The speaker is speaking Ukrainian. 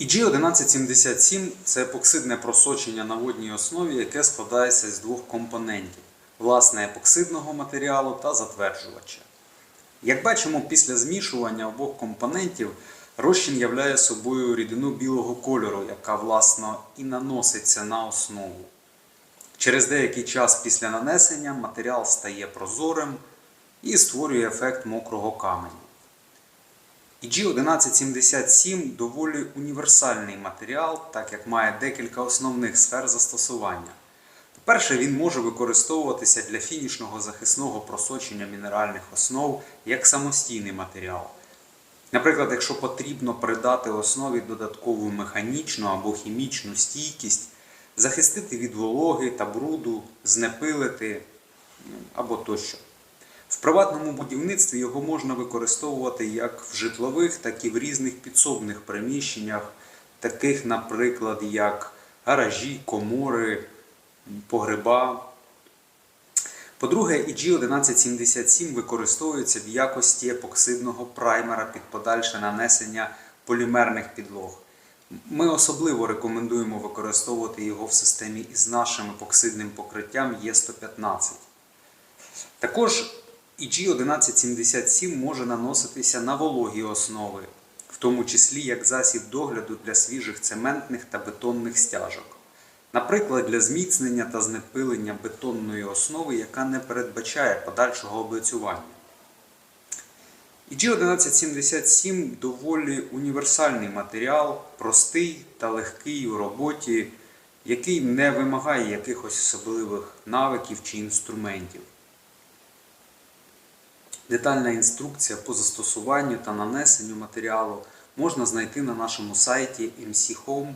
EG1177 це епоксидне просочення на водній основі, яке складається з двох компонентів власне епоксидного матеріалу та затверджувача. Як бачимо, після змішування обох компонентів розчин являє собою рідину білого кольору, яка власно і наноситься на основу. Через деякий час після нанесення матеріал стає прозорим і створює ефект мокрого каменю. EG1177 доволі універсальний матеріал, так як має декілька основних сфер застосування. По-перше, він може використовуватися для фінішного захисного просочення мінеральних основ як самостійний матеріал. Наприклад, якщо потрібно придати основі додаткову механічну або хімічну стійкість, захистити від вологи та бруду, знепилити ну, або тощо. Приватному будівництві його можна використовувати як в житлових, так і в різних підсобних приміщеннях, таких, наприклад, як гаражі, комори, погреба. По-друге, EG1177 використовується в якості епоксидного праймера під подальше нанесення полімерних підлог. Ми особливо рекомендуємо використовувати його в системі із нашим епоксидним покриттям Е115. Також EG1177 може наноситися на вологі основи, в тому числі як засіб догляду для свіжих цементних та бетонних стяжок. Наприклад, для зміцнення та знепилення бетонної основи, яка не передбачає подальшого облицювання. EG1177 доволі універсальний матеріал, простий та легкий у роботі, який не вимагає якихось особливих навиків чи інструментів. Детальна інструкція по застосуванню та нанесенню матеріалу можна знайти на нашому сайті mchome.com.ua